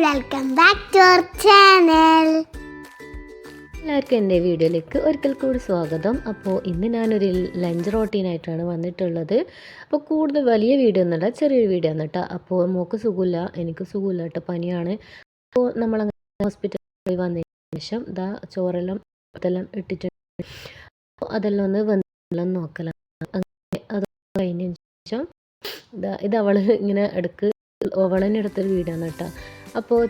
Welcome back to channel എല്ലാവർക്കും എന്റെ വീഡിയോയിലേക്ക് ഒരിക്കൽ കൂടി സ്വാഗതം. അപ്പോൾ ഇന്ന് ഞാനൊരു ലഞ്ച് റോട്ടീനായിട്ടാണ് വന്നിട്ടുള്ളത്. അപ്പോൾ കൂടുതൽ വലിയ വീഡിയോ എന്നല്ല ചെറിയൊരു വീഡിയോ ആണ് കേട്ടോ. അപ്പോൾ മോക്ക് സുഖമില്ല എനിക്ക് സുഖമില്ല കേട്ടോ പനിയാണ്. അപ്പോൾ നമ്മളങ്ങനെ ഹോസ്പിറ്റലിൽ പോയി വന്നതിന് ശേഷം ഇതാ ചോറെല്ലാം ഇതെല്ലാം ഇട്ടിട്ടുണ്ട്. അപ്പോൾ അതെല്ലാം ഒന്ന് വെന്തെല്ലാം നോക്കലാണ് അങ്ങനെ അത് കഴിഞ്ഞതിന് ശേഷം ഇതാ ഇത് അവൾ ഇങ്ങനെ ഇടയ്ക്ക് അവളന്നെ വീടാണ് കേട്ടോ. അപ്പോൾ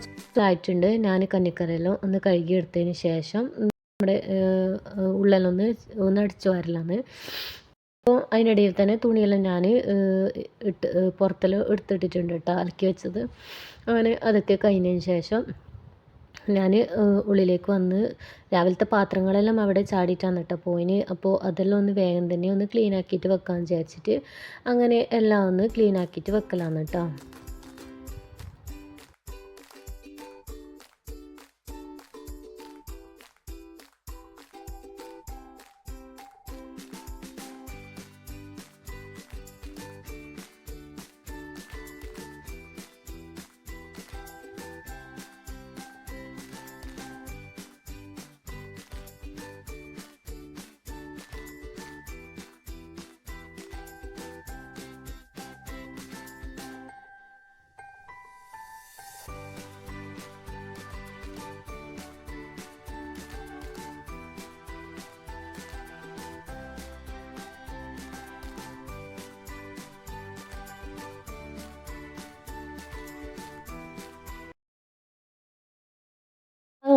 ആയിട്ടുണ്ട് ഞാൻ കന്നിക്കറയെല്ലാം ഒന്ന് കഴുകി എടുത്തതിന് ശേഷം നമ്മുടെ ഉള്ളിലൊന്ന് ഒന്ന് അടിച്ചു വരലാന്ന് അപ്പോൾ അതിനിടയിൽ തന്നെ തുണിയെല്ലാം ഞാൻ ഇട്ട് പുറത്തെല്ലാം എടുത്തിട്ടിട്ടുണ്ട് കേട്ടോ അലക്കി വെച്ചത്. അങ്ങനെ അതൊക്കെ കഴിഞ്ഞതിന് ശേഷം ഞാൻ ഉള്ളിലേക്ക് വന്ന് രാവിലത്തെ പാത്രങ്ങളെല്ലാം അവിടെ ചാടിയിട്ടാണ് കേട്ടോ പോയിന്. അപ്പോൾ അതെല്ലാം ഒന്ന് വേഗം തന്നെ ഒന്ന് ക്ലീൻ ആക്കിയിട്ട് വെക്കാമെന്ന് വിചാരിച്ചിട്ട് അങ്ങനെ എല്ലാം ഒന്ന് ക്ലീൻ ആക്കിയിട്ട് വെക്കലാണ് കേട്ടോ.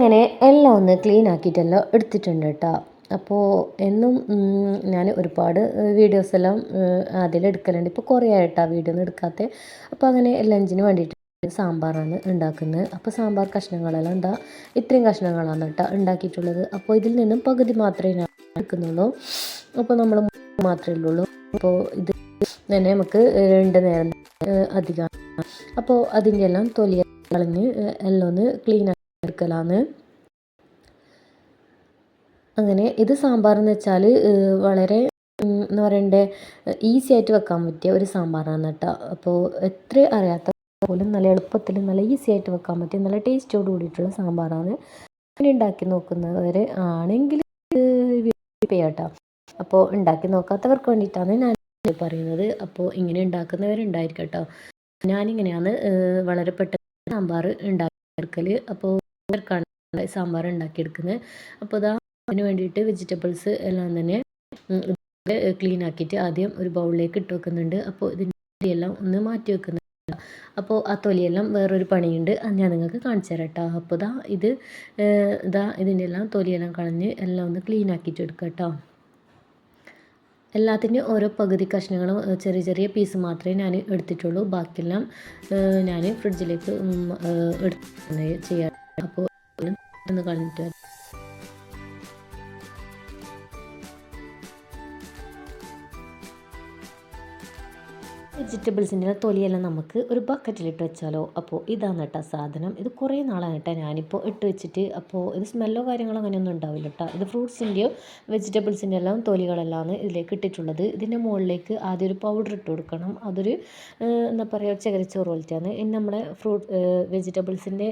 അങ്ങനെ എല്ലാം ഒന്ന് ക്ലീൻ ആക്കിയിട്ടെല്ലാം എടുത്തിട്ടുണ്ട് കേട്ടോ. അപ്പോൾ എന്നും ഞാൻ ഒരുപാട് വീഡിയോസ് എല്ലാം അതിൽ എടുക്കലുണ്ട്. ഇപ്പോൾ കുറേ ആയിട്ടാ വീഡിയോ ഒന്നും എടുക്കാത്ത. അപ്പോൾ അങ്ങനെ ലഞ്ചിന് വേണ്ടിയിട്ട് സാമ്പാറാണ് ഉണ്ടാക്കുന്നത്. അപ്പോൾ സാമ്പാർ കഷ്ണങ്ങളെല്ലാം ഉണ്ടാ ഇത്രയും കഷ്ണങ്ങളാണ് കേട്ടോ ഉണ്ടാക്കിയിട്ടുള്ളത്. അപ്പോൾ ഇതിൽ നിന്നും പകുതി മാത്രമേ ഞാൻ എടുക്കുന്നുള്ളൂ. അപ്പോൾ നമ്മൾ മാത്രമേ ഉള്ളൂ അപ്പോൾ ഇത് തന്നെ നമുക്ക് രണ്ട് നേരം അധികം. അപ്പോൾ അതിന്റെ എല്ലാം തൊലിയ കളഞ്ഞ് എല്ലാം ഒന്ന് ക്ലീൻ എടുക്കലാണ് അങ്ങനെ ഇത് സാമ്പാർ എന്ന് വെച്ചാൽ വളരെ എന്ന് പറയണ്ടേ ഈസി ആയിട്ട് വെക്കാൻ പറ്റിയ ഒരു സാമ്പാറാണ് കേട്ടോ. അപ്പോൾ എത്ര അറിയാത്ത പോലും നല്ല എളുപ്പത്തിൽ നല്ല ഈസി ആയിട്ട് വെക്കാൻ പറ്റിയ നല്ല ടേസ്റ്റോട് കൂടിയിട്ടുള്ള സാമ്പാറാണ്. അങ്ങനെ ഉണ്ടാക്കി നോക്കുന്നവർ ആണെങ്കിൽ കേട്ടോ. അപ്പോൾ ഉണ്ടാക്കി നോക്കാത്തവർക്ക് വേണ്ടിയിട്ടാണ് ഞാൻ പറയുന്നത്. അപ്പോൾ ഇങ്ങനെ ഉണ്ടാക്കുന്നവരുണ്ടായിരിക്കും കേട്ടോ. ഞാനിങ്ങനെയാണ് വളരെ പെട്ടെന്ന് സാമ്പാർ ഉണ്ടാക്കിയെടുക്കൽ അപ്പോൾ ഇവർക്കാണ് സാമ്പാർ ഉണ്ടാക്കിയെടുക്കുന്നത്. അപ്പോൾ ഇതാ അതിന് വേണ്ടിയിട്ട് വെജിറ്റബിൾസ് എല്ലാം തന്നെ ക്ലീൻ ആക്കിയിട്ട് ആദ്യം ഒരു ബൗളിലേക്ക് ഇട്ട് വെക്കുന്നുണ്ട്. അപ്പോൾ ഇതിന്റെ എല്ലാം ഒന്ന് മാറ്റി വെക്കുന്നുണ്ട്. അപ്പോൾ ആ തൊലിയെല്ലാം വേറൊരു പണിയുണ്ട്. അത് ഞാൻ നിങ്ങൾക്ക് കാണിച്ചു തരാം കേട്ടോ. അപ്പോൾ ഇതാ ഇത് ഇതാ ഇതിന്റെ എല്ലാം തൊലിയെല്ലാം കളഞ്ഞ് എല്ലാം ഒന്ന് ക്ലീൻ ആക്കിയിട്ട് എടുക്കുക കേട്ടോ. എല്ലാത്തിന്റെയും ഓരോ പകുതി കഷ്ണങ്ങളും ചെറിയ ചെറിയ പീസ് മാത്രമേ ഞാൻ എടുത്തിട്ടുള്ളൂ. ബാക്കിയെല്ലാം ഞാൻ ഫ്രിഡ്ജിലേക്ക് എടുത്ത് ചെയ്യാം. അപ്പോൾ ഒന്ന് കളഞ്ഞിട്ട് വെജിറ്റബിൾസിന്റെ തൊലിയെല്ലാം നമുക്ക് ഒരു ബക്കറ്റിലിട്ട് വെച്ചാലോ? അപ്പോൾ ഇതാണ് കേട്ടോ സാധനം. ഇത് കുറേ നാളാണ് കേട്ടോ ഞാനിപ്പോൾ ഇട്ട് വെച്ചിട്ട്. അപ്പോൾ ഇത് സ്മെല്ലോ കാര്യങ്ങളോ അങ്ങനെയൊന്നും ഉണ്ടാവില്ല കേട്ടോ. ഇത് ഫ്രൂട്ട്സിന്റെയോ വെജിറ്റബിൾസിന്റെ എല്ലാം തൊലികളെല്ലാം ഇതിലേക്ക് ഇട്ടിട്ടുള്ളത്. ഇതിന്റെ മുകളിലേക്ക് ആദ്യം ഒരു പൗഡർ ഇട്ട് കൊടുക്കണം. അതൊരു എന്താ പറയുക ചകരച്ചോറ് പോലത്തെയാണ്. ഇനി നമ്മുടെ ഫ്രൂട്ട് വെജിറ്റബിൾസിന്റെ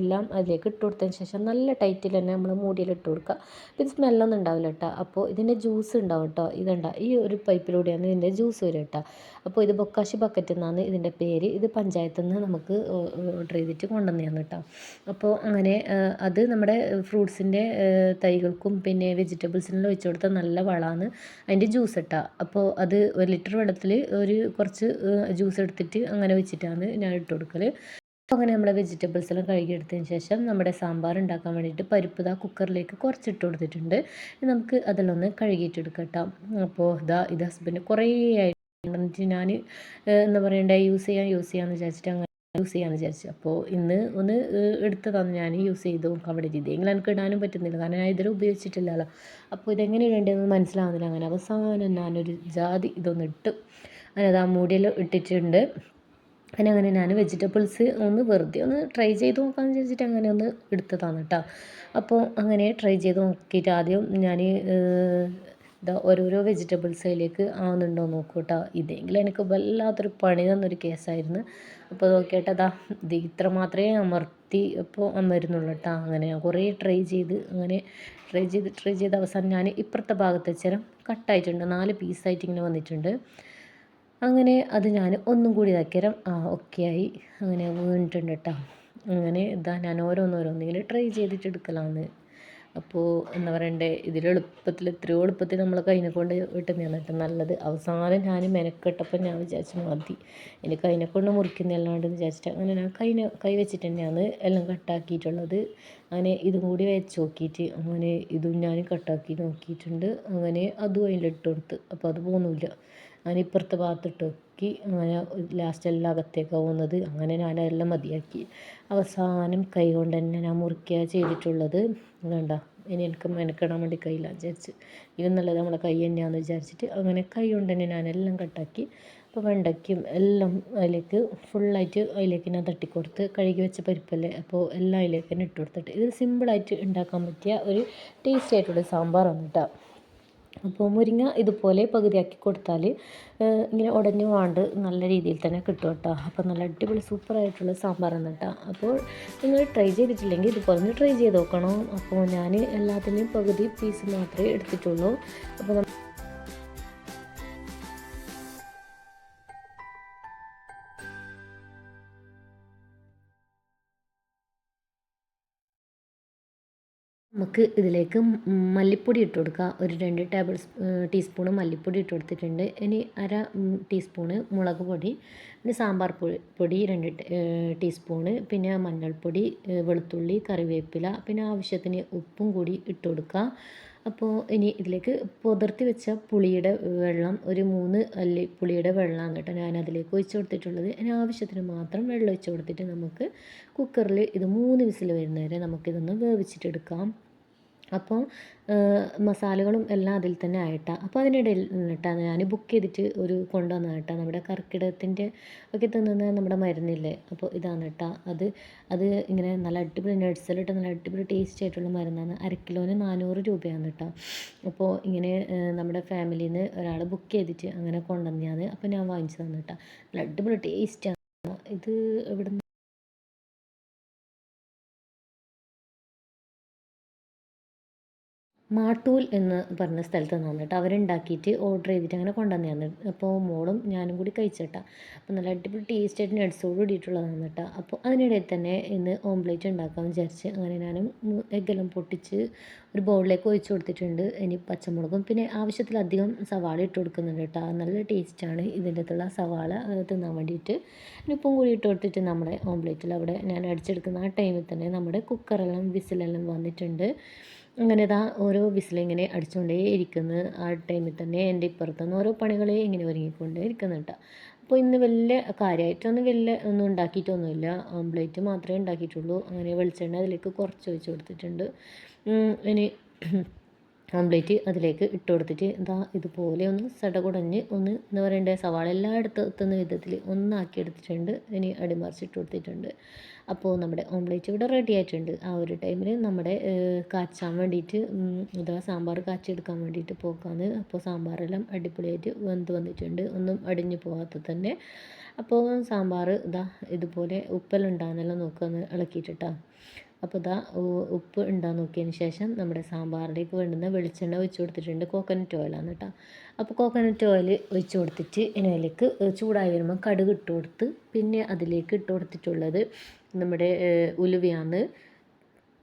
എല്ലാം അതിലേക്ക് ഇട്ട് കൊടുത്തതിന് ശേഷം നല്ല ടൈറ്റിൽ തന്നെ നമ്മൾ മൂടിയിൽ ഇട്ട് കൊടുക്കുക. പിന്നെ സ്മെല്ലൊന്നും ഉണ്ടാവില്ല കേട്ടോ. അപ്പോൾ ഇതിന്റെ ജ്യൂസ് ഉണ്ടാവും കേട്ടോ. ഇതുണ്ട ഈ ഒരു പൈപ്പിലൂടെയാണ് ഇതിന്റെ ജ്യൂസ് വരും കേട്ടോ. അപ്പോൾ ഇത് ബൊക്കാശി ബക്കറ്റ് എന്നാണ് ഇതിന്റെ പേര്. ഇത് പഞ്ചായത്തിൽ നിന്ന് നമുക്ക് ഓർഡർ ചെയ്തിട്ട് കൊണ്ടുവന്നതാണ് കേട്ടോ. അപ്പോൾ അങ്ങനെ അത് നമ്മുടെ ഫ്രൂട്ട്സിന്റെ തൈകൾക്കും പിന്നെ വെജിറ്റബിൾസിനെല്ലാം ഒഴിച്ചു കൊടുത്താൽ നല്ല വളമാണ്. അതിന്റെ ജ്യൂസ് ഇട്ടാൽ അപ്പോൾ അത് ഒരു ലിറ്റർ വെള്ളത്തിൽ ഒരു കുറച്ച് ജ്യൂസ് എടുത്തിട്ട് അങ്ങനെ വെച്ചിട്ടാണ് ഞാൻ ഇട്ട് കൊടുക്കൽ അപ്പോൾ അങ്ങനെ നമ്മുടെ വെജിറ്റബിൾസ് എല്ലാം കഴുകിയെടുത്തതിന് ശേഷം നമ്മുടെ സാമ്പാർ ഉണ്ടാക്കാൻ വേണ്ടിയിട്ട് പരിപ്പ് ഇതാ കുക്കറിലേക്ക് കുറച്ച് കുറച്ചിട്ട് കൊടുത്തിട്ടുണ്ട്. നമുക്ക് അതിലൊന്ന് കഴുകിയിട്ടെടുക്കാം കേട്ടോ. അപ്പോൾ ഇതാ ഇത് ഹസ്ബൻഡ് കുറേ ആയിട്ട് എന്നിട്ട് ഞാൻ എന്താ പറയണ്ടേ യൂസ് ചെയ്യാൻ യൂസ് ചെയ്യാന്ന് വിചാരിച്ചിട്ട് അങ്ങനെ യൂസ് ചെയ്യാന്ന് വിചാരിച്ചു. അപ്പോൾ ഇന്ന് ഒന്ന് എടുത്തതാണ് ഞാൻ യൂസ് ചെയ്ത് നോക്കാൻ വേണ്ടിയിട്ട് ഇതെങ്കിലും എനിക്ക് ഇടാനും പറ്റുന്നില്ല. കാരണം ഞാൻ ഇതുവരെ ഉപയോഗിച്ചിട്ടില്ലല്ലോ. അപ്പോൾ ഇതെങ്ങനെ ഇടേണ്ടതെന്ന് മനസ്സിലാവുന്നില്ല. അങ്ങനെ അവസാനം ഞാനൊരു ജാതി ഇതൊന്ന് ഇട്ട്. അങ്ങനെ ആ മൂടിയിൽ ഇട്ടിട്ടുണ്ട്. അങ്ങനെ അങ്ങനെ ഞാൻ വെജിറ്റബിൾസ് ഒന്ന് വെറുതെ ഒന്ന് ട്രൈ ചെയ്ത് നോക്കാമെന്ന് വിചാരിച്ചിട്ട് അങ്ങനെ ഒന്ന് എടുത്തതാണ് കേട്ടോ. അപ്പോൾ അങ്ങനെ ട്രൈ ചെയ്ത് നോക്കിയിട്ട് ആദ്യം ഞാൻ ഇതാ ഓരോരോ വെജിറ്റബിൾസ് അതിലേക്ക് ആവുന്നുണ്ടോ നോക്കൂ കേട്ടോ ഇതെങ്കിലും എനിക്ക് വല്ലാത്തൊരു പണി തന്നൊരു കേസായിരുന്നു. അപ്പോൾ നോക്കിയിട്ട് അതാ ഇത് ഇത്ര മാത്രമേ അമർത്തി ഇപ്പോൾ അമരുന്നുള്ളൂ കേട്ടോ അങ്ങനെ കുറേ ട്രൈ ചെയ്ത് അങ്ങനെ ട്രൈ ചെയ്ത് ട്രൈ ചെയ്ത് അവസാനം ഞാൻ ഇപ്പുറത്തെ ഭാഗത്ത് വെച്ചാലും കട്ടായിട്ടുണ്ട് നാല് പീസായിട്ട് ഇങ്ങനെ വന്നിട്ടുണ്ട്. അങ്ങനെ അത് ഞാൻ ഒന്നും കൂടി ഇതാക്കിയാലും ആ ഓക്കെ ആയി. അങ്ങനെ വീണിട്ടുണ്ട് കേട്ടോ അങ്ങനെ ഇതാ ഞാൻ ഓരോന്നോരോന്നിങ്ങനെ ട്രൈ ചെയ്തിട്ട് എടുക്കലാന്ന്. അപ്പോൾ എന്താ പറയണ്ടേ ഇതിൽ എളുപ്പത്തിൽ എത്രയോ എളുപ്പത്തിൽ നമ്മൾ കൈനെ കൊണ്ട് വെട്ടുന്നതാണ്. കേട്ടോ നല്ലത്. അവസാനം ഞാൻ മെനക്കെട്ടപ്പോൾ ഞാൻ വിചാരിച്ചു മതി. ഇനി കൈനെ കൊണ്ട് മുറിക്കുന്നതല്ലാണ്ട് വിചാരിച്ചിട്ട് അങ്ങനെ ഞാൻ കൈനെ കൈ വെച്ചിട്ട് തന്നെയാണ് എല്ലാം കട്ടാക്കിയിട്ടുള്ളത്. അങ്ങനെ ഇതും കൂടി വെച്ച് നോക്കിയിട്ട് അങ്ങനെ ഇതും ഞാൻ കട്ടാക്കി നോക്കിയിട്ടുണ്ട്. അങ്ങനെ അതും അതിലിട്ട് കൊടുത്ത്. അപ്പോൾ അത് പോകുന്നില്ല അങ്ങനെ ഇപ്പുറത്തെ ഭാഗത്തിട്ട് നോക്കി അങ്ങനെ ലാസ്റ്റ് എല്ലാം പോകുന്നത് അങ്ങനെ ഞാൻ എല്ലാം മതിയാക്കി. അവസാനം കൈ കൊണ്ട് തന്നെ ഞാൻ മുറിക്കുക ചെയ്തിട്ടുള്ളത്. വേണ്ട ഇനി എനിക്ക് മെനക്കെടാൻ വേണ്ടി കയ്യില്ല വിചാരിച്ച്. ഇത് നല്ലത് നമ്മളെ കൈ തന്നെയാണെന്ന് വിചാരിച്ചിട്ട് അങ്ങനെ കൈ കൊണ്ട് തന്നെ ഞാനെല്ലാം കട്ടാക്കി അപ്പോൾ വെണ്ടയ്ക്കും എല്ലാം അതിലേക്ക് ഫുള്ളായിട്ട് അതിലേക്ക് ഞാൻ തട്ടിക്കൊടുത്ത് കഴുകി വെച്ച പരിപ്പല്ലേ അപ്പോൾ എല്ലാം അതിലേക്ക് തന്നെ ഇട്ട് കൊടുത്തിട്ട് ഇത് സിമ്പിളായിട്ട് ഉണ്ടാക്കാൻ പറ്റിയ ഒരു ടേസ്റ്റി ആയിട്ടുള്ള സാമ്പാറാണ് കേട്ടോ. അപ്പോൾ മുരിങ്ങ ഇതുപോലെ പകുതിയാക്കി കൊടുത്താൽ ഇങ്ങനെ ഉടഞ്ഞു വാണ്ട് നല്ല രീതിയിൽ തന്നെ കിട്ടും കേട്ടോ. അപ്പോൾ നല്ല അടിപൊളി സൂപ്പറായിട്ടുള്ള സാമ്പാറാണ് കേട്ടോ. അപ്പോൾ നിങ്ങൾ ട്രൈ ചെയ്തിട്ടില്ലെങ്കിൽ ഇതുപോലെ ഒന്ന് ട്രൈ ചെയ്ത് നോക്കണം. അപ്പോൾ ഞാൻ എല്ലാത്തിന്റെയും പകുതി പീസ് മാത്രമേ എടുത്തിട്ടുള്ളൂ. അപ്പോൾ നമുക്ക് ഇതിലേക്ക് മല്ലിപ്പൊടി ഇട്ട് കൊടുക്കുക. ഒരു രണ്ട് ടേബിൾ ടീസ്പൂണ് മല്ലിപ്പൊടി ഇട്ട് കൊടുത്തിട്ടുണ്ട്. ഇനി അര ടീസ്പൂണ് മുളക് പൊടി പിന്നെ സാമ്പാർ പൊടി രണ്ട് ടീസ്പൂണ് പിന്നെ മഞ്ഞൾപ്പൊടി വെളുത്തുള്ളി കറിവേപ്പില പിന്നെ ആവശ്യത്തിന് ഉപ്പും കൂടി ഇട്ട് കൊടുക്കുക. അപ്പോൾ ഇനി ഇതിലേക്ക് പുതിർത്തി വെച്ച പുളിയുടെ വെള്ളം ഒരു മൂന്ന് അല്ലി പുളിയുടെ വെള്ളമാണ് കേട്ടോ ഞാൻ അതിലേക്ക് ഒഴിച്ചു കൊടുത്തിട്ടുള്ളത്. അതിന് ആവശ്യത്തിന് മാത്രം വെള്ളം ഒഴിച്ചു കൊടുത്തിട്ട് നമുക്ക് കുക്കറിൽ ഇത് മൂന്ന് വിസിൽ വരുന്നവരെ നമുക്കിതൊന്ന് വേവിച്ചിട്ടെടുക്കാം അപ്പോൾ മസാലകളും എല്ലാം അതിൽ തന്നെ ആയിട്ടാണ് അപ്പോൾ അതിനിടയിൽ നിന്നിട്ടാണ് ഞാൻ ബുക്ക് ചെയ്തിട്ട് ഒരു കൊണ്ടുവന്ന കേട്ടോ. നമ്മുടെ കർക്കിടകത്തിന്റെ ഒക്കെ തിന്നുന്ന നമ്മുടെ മരുന്നില്ലേ? അപ്പോൾ ഇതാണ് കേട്ടോ. അത് അത് ഇങ്ങനെ നല്ല അടിപൊളി നട്സിലിട്ട് നല്ല അടിപൊളി ടേസ്റ്റ് ആയിട്ടുള്ള മരുന്നാണ്. അര കിലോന് നാനൂറ് രൂപയാണ് കേട്ടോ. അപ്പോൾ ഇങ്ങനെ നമ്മുടെ ഫാമിലിയിൽ നിന്ന് ഒരാൾ ബുക്ക് ചെയ്തിട്ട് അങ്ങനെ കൊണ്ടുവന്നതാണ്. അപ്പോൾ ഞാൻ വാങ്ങിച്ചു തന്നു കേട്ടോ. നല്ല അടിപൊളി ടേസ്റ്റാണ് ഇത് എവിടെ മാട്ടൂൽ എന്ന് പറഞ്ഞ സ്ഥലത്ത് നിന്നാണ് കേട്ടോ. അവരുണ്ടാക്കിയിട്ട് ഓർഡർ ചെയ്തിട്ട് അങ്ങനെ കൊണ്ടുവന്നതാണ്. അപ്പോൾ മോളും ഞാനും കൂടി കഴിച്ചേട്ടാ. അപ്പോൾ നല്ല അടിപൊളി ടേസ്റ്റ് ആയിട്ട് നട്സോട് കൂടിയിട്ടുള്ളതാണ് കേട്ടോ. അപ്പോൾ അതിനിടയിൽ തന്നെ ഇന്ന് ഓംപ്ലേറ്റ് ഉണ്ടാക്കാമെന്ന് വിചാരിച്ച് അങ്ങനെ ഞാനും എഗ്ഗെല്ലാം പൊട്ടിച്ച് ഒരു ബൗളിലേക്ക് ഒഴിച്ചു കൊടുത്തിട്ടുണ്ട്. ഇനി പച്ചമുളകും പിന്നെ ആവശ്യത്തിലധികം സവാള ഇട്ട് കൊടുക്കുന്നുണ്ട് കേട്ടോ. നല്ല ടേസ്റ്റാണ് ഇതിന്റെ അകത്തുള്ള സവാള തിന്നാൻ വേണ്ടിയിട്ട്. ഉപ്പും കൂടി ഇട്ട് കൊടുത്തിട്ട് നമ്മുടെ ഓംപ്ലേറ്റിൽ അവിടെ ഞാൻ അടിച്ചെടുക്കുന്ന ആ ടൈമിൽ തന്നെ നമ്മുടെ കുക്കറെല്ലാം വിസിലെല്ലാം വന്നിട്ടുണ്ട്. അങ്ങനെ ഇതാ ഓരോ വിസിലിങ്ങനെ അടിച്ചുകൊണ്ടേ ഇരിക്കുന്നു. ആ ടൈമിൽ തന്നെ എന്റെ ഇപ്പുറത്തുനിന്ന് ഓരോ പണികളെ ഇങ്ങനെ ഒരുങ്ങിക്കൊണ്ടേ ഇരിക്കുന്നുണ്ട് അപ്പോൾ ഇന്ന് വലിയ കാര്യമായിട്ടൊന്നും വലിയ ഒന്നും ഉണ്ടാക്കിയിട്ടൊന്നുമില്ല. ഓംപ്ലേറ്റ് മാത്രമേ ഉണ്ടാക്കിയിട്ടുള്ളൂ. അങ്ങനെ വെളിച്ചെണ്ണ അതിലേക്ക് കുറച്ച് ഒഴിച്ച് കൊടുത്തിട്ടുണ്ട്. ഇനി ഓംപ്ലേറ്റ് അതിലേക്ക് ഇട്ട് കൊടുത്തിട്ട് ഇതാ ഇതുപോലെ ഒന്ന് സടകുടഞ്ഞ് ഒന്ന് എന്താ പറയണ്ടേ സവാള എല്ലായിടത്തും എത്തുന്ന വിധത്തിൽ ഒന്നാക്കി എടുത്തിട്ടുണ്ട്. ഇനി അടിമറിച്ചിട്ട് കൊടുത്തിട്ടുണ്ട്. അപ്പോൾ നമ്മുടെ ഓംലേറ്റ് ഇവിടെ റെഡി ആയിട്ടുണ്ട്. ആ ഒരു ടൈമിൽ നമ്മുടെ കാച്ചാൻ വേണ്ടിയിട്ട് അഥവാ സാമ്പാർ കാച്ചെടുക്കാൻ വേണ്ടിയിട്ട് പോക്കാന്ന്. അപ്പോൾ സാമ്പാറെല്ലാം അടിപൊളിയായിട്ട് വെന്ത് വന്നിട്ടുണ്ട്. ഒന്നും അടിഞ്ഞു പോകാത്ത തന്നെ. അപ്പോൾ സാമ്പാർ ഇതാ ഇതുപോലെ ഉപ്പെല്ലാം ഉണ്ടാകുന്നെല്ലാം നോക്കുക ഇളക്കിയിട്ടിട്ടാ. അപ്പോൾ ഇതാ ഉപ്പ് ഉണ്ടാ നോക്കിയതിന് ശേഷം നമ്മുടെ സാമ്പാറിലേക്ക് വേണ്ടുന്ന വെളിച്ചെണ്ണ ഒഴിച്ച് കൊടുത്തിട്ടുണ്ട്. കോക്കനട്ട് ഓയിലാണ് കേട്ടോ അപ്പോൾ കോക്കനട്ട് ഓയിൽ ഒഴിച്ച് കൊടുത്തിട്ട് ഇതിലേക്ക് ചൂടായി വരുമ്പോൾ കടുക് ഇട്ട് കൊടുത്ത് പിന്നെ അതിലേക്ക് ഇട്ട് കൊടുത്തിട്ടുള്ളത് നമ്മുടെ ഉലുവയാണ്.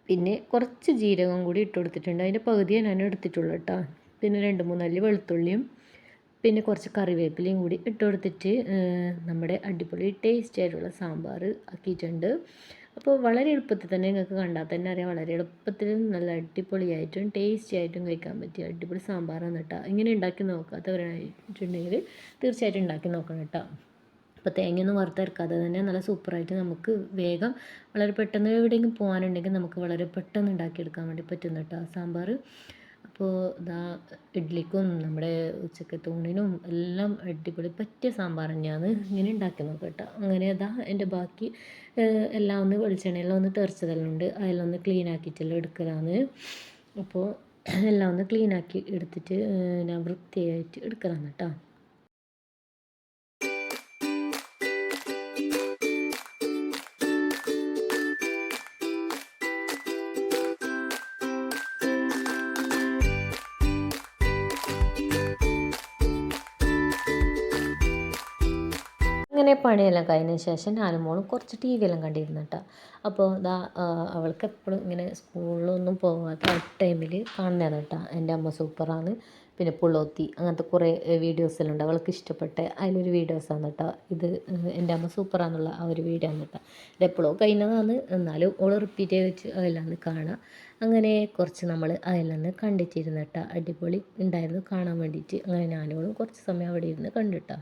പിന്നെ കുറച്ച് ജീരകം കൂടി ഇട്ട് കൊടുത്തിട്ടുണ്ട്. അതിന്റെ പകുതിയെ ഞാൻ എടുത്തിട്ടുള്ളൂ കേട്ടോ. പിന്നെ രണ്ട് മൂന്നല്ലി വെളുത്തുള്ളിയും പിന്നെ കുറച്ച് കറിവേപ്പിലയും കൂടി ഇട്ട് കൊടുത്തിട്ട് നമ്മുടെ അടിപൊളി ടേസ്റ്റി ആയിട്ടുള്ള സാമ്പാർ ആക്കിയിട്ടുണ്ട്. അപ്പോൾ വളരെ എളുപ്പത്തിൽ തന്നെ നിങ്ങൾക്ക് കണ്ടാൽ തന്നെ അറിയാം. വളരെ എളുപ്പത്തിൽ നല്ല അടിപൊളിയായിട്ടും ടേസ്റ്റി ആയിട്ടും കഴിക്കാൻ പറ്റിയ അടിപൊളി സാമ്പാറാണ് കേട്ടോ. ഇങ്ങനെ ഉണ്ടാക്കി നോക്കാത്തവരായിട്ടുണ്ടെങ്കിൽ തീർച്ചയായിട്ടും ഉണ്ടാക്കി നോക്കണം കേട്ടോ. അപ്പോൾ തേങ്ങയൊന്നും വറുത്തെടുക്കാതെ തന്നെ നല്ല സൂപ്പറായിട്ട് നമുക്ക് വേഗം വളരെ പെട്ടെന്ന് എവിടെയെങ്കിലും പോകാനുണ്ടെങ്കിൽ നമുക്ക് വളരെ പെട്ടെന്ന് ഉണ്ടാക്കിയെടുക്കാൻ വേണ്ടി പറ്റും കേട്ടോ സാമ്പാർ അപ്പോൾ ഇതാ ഇഡ്ഡലിക്കും നമ്മുടെ ഉച്ചക്കത്തെ ഊണിനും എല്ലാം അടിപൊളി പറ്റിയ സാമ്പാർ തന്നെയാണ് ഇങ്ങനെ ഉണ്ടാക്കി നോക്കാം കേട്ടോ. അങ്ങനെ അതാ എന്റെ ബാക്കി എല്ലാം ഒന്ന് വെളിച്ചെണ്ണയെല്ലാം ഒന്ന് തെറിച്ചതെല്ലാം ഉണ്ട് ഒന്ന് ക്ലീൻ ആക്കിയിട്ടെല്ലാം എടുക്കലാണ് അപ്പോൾ എല്ലാം ഒന്ന് ക്ലീൻ ആക്കി എടുത്തിട്ട് ഞാൻ വൃത്തിയായിട്ട് എടുക്കലാണ് കേട്ടോ അങ്ങനെ പണിയെല്ലാം കഴിഞ്ഞ ശേഷം ഞാനും മോളും കുറച്ച് ടി വി എല്ലാം കണ്ടിരുന്നു കേട്ടോ. അപ്പോൾ ഇതാ അവൾക്ക് എപ്പോഴും ഇങ്ങനെ സ്കൂളിലൊന്നും പോകാത്ത ആ ടൈമിൽ കാണുന്നതാണ് കേട്ടോ. എന്റെ അമ്മ സൂപ്പറാണ് പിന്നെ പുള്ളോത്തി അങ്ങനത്തെ കുറേ വീഡിയോസ് എല്ലാം ഉണ്ട്. അവൾക്ക് ഇഷ്ടപ്പെട്ട അതിലൊരു വീഡിയോസാണ് കേട്ടോ. ഇത് എന്റെ അമ്മ സൂപ്പറാന്നുള്ള ആ ഒരു വീഡിയോ ആണ് കേട്ടോ. ഇത് എപ്പോഴോ കഴിഞ്ഞതാണ്. എന്നാലും ഓൾ റിപ്പീറ്റ് ചെയ്ത് വെച്ച് അതെല്ലാം കാണാം. അങ്ങനെ കുറച്ച് നമ്മൾ അതെല്ലാം കണ്ടിട്ടിരുന്നു കേട്ടോ. അടിപൊളി ഉണ്ടായിരുന്നു കാണാൻ വേണ്ടിയിട്ട്. അങ്ങനെ ഞാനോളും കുറച്ച് സമയം അവിടെ ഇരുന്ന് കണ്ടിട്ടോ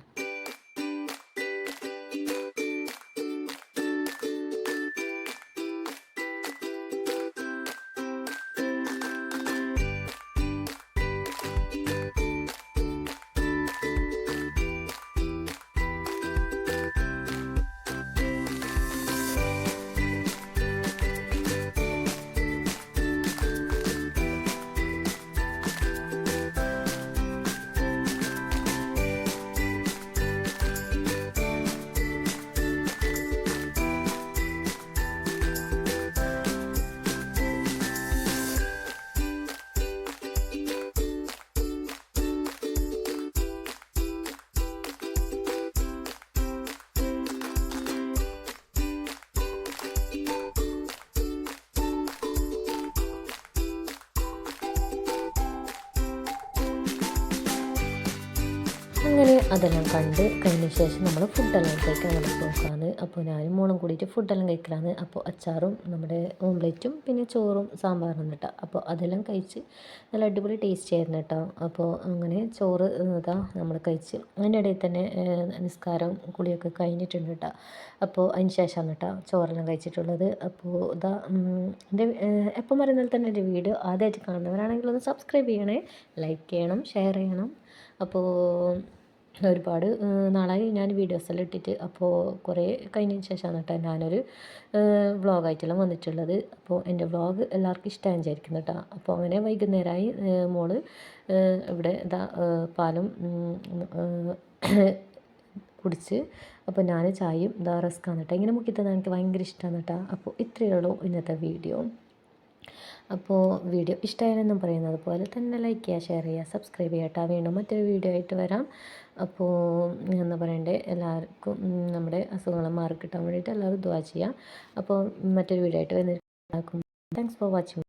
അങ്ങനെ അതെല്ലാം കണ്ട് കഴിഞ്ഞ ശേഷം നമ്മൾ ഫുഡെല്ലാം കഴിക്കാൻ അങ്ങനെ പോക്കാണ് അപ്പോൾ ഞാനും മോളും കൂടിയിട്ട് ഫുഡെല്ലാം കഴിക്കലാണ് അപ്പോൾ അച്ചാറും നമ്മുടെ ഓംലെറ്റും പിന്നെ ചോറും സാമ്പാറും കേട്ടോ അപ്പോൾ അതെല്ലാം കഴിച്ച് നല്ല അടിപൊളി ടേസ്റ്റ് ആയിരുന്നു കേട്ടോ അപ്പോൾ അങ്ങനെ ചോറ് ഇതാ നമ്മൾ കഴിച്ച് അതിന്റെ ഇടയിൽ തന്നെ നിസ്കാരം കുളിയൊക്കെ കഴിഞ്ഞിട്ടുണ്ട് കേട്ടോ അപ്പോൾ അതിന് ശേഷമാണ് കേട്ടോ ചോറെല്ലാം കഴിച്ചിട്ടുള്ളത്. അപ്പോൾ ഇതാ എന്റെ എപ്പം പറയുന്നത് തന്നെ എന്റെ വീഡിയോ ആദ്യമായിട്ട് കാണുന്നവരാണെങ്കിൽ ഒന്ന് സബ്സ്ക്രൈബ് ചെയ്യണേ. ലൈക്ക് ചെയ്യണം ഷെയർ ചെയ്യണം. അപ്പോൾ ഒരുപാട് നാളായി ഞാൻ വീഡിയോസ് എല്ലാം ഇട്ടിട്ട്. അപ്പോൾ കുറേ കഴിഞ്ഞതിന് ശേഷമാണ് കേട്ടോ ഞാനൊരു വ്ളോഗായിട്ടെല്ലാം വന്നിട്ടുള്ളത്. അപ്പോൾ എന്റെ വ്ളോഗ് എല്ലാവർക്കും ഇഷ്ടമായി വിചാരിക്കുന്നു കേട്ടോ അപ്പോൾ അങ്ങനെ വൈകുന്നേരമായി മോൾ ഇവിടെ ഏഹ്, പാലും കുടിച്ച് അപ്പോൾ ഞാൻ ചായയും ഇതാ റസ്ക്കാണ് കേട്ടോ ഇങ്ങനെ മുക്കി തന്നെ എനിക്ക് ഭയങ്കര ഇഷ്ടമാണ് കേട്ടോ അപ്പോൾ ഇത്രയേ ഉള്ളൂ ഇന്നത്തെ വീഡിയോ. അപ്പോൾ വീഡിയോ ഇഷ്ടമായാലെന്നും പറയുന്നത് പോലെ തന്നെ ലൈക്ക് ചെയ്യുക ഷെയർ ചെയ്യുക സബ്സ്ക്രൈബ് ചെയ്യട്ടാ വീണ്ടും മറ്റൊരു വീഡിയോ ആയിട്ട് വരാം. അപ്പോൾ എന്താ പറയണ്ടേ? എല്ലാവർക്കും നമ്മുടെ അസുഖങ്ങൾ മാറി കിട്ടാൻ വേണ്ടിയിട്ട് എല്ലാവരും ദ്വാ ചെയ്യുക അപ്പോൾ മറ്റൊരു വീഡിയോ ആയിട്ട് വന്നിട്ട് താങ്ക്സ് ഫോർ വാച്ചിങ്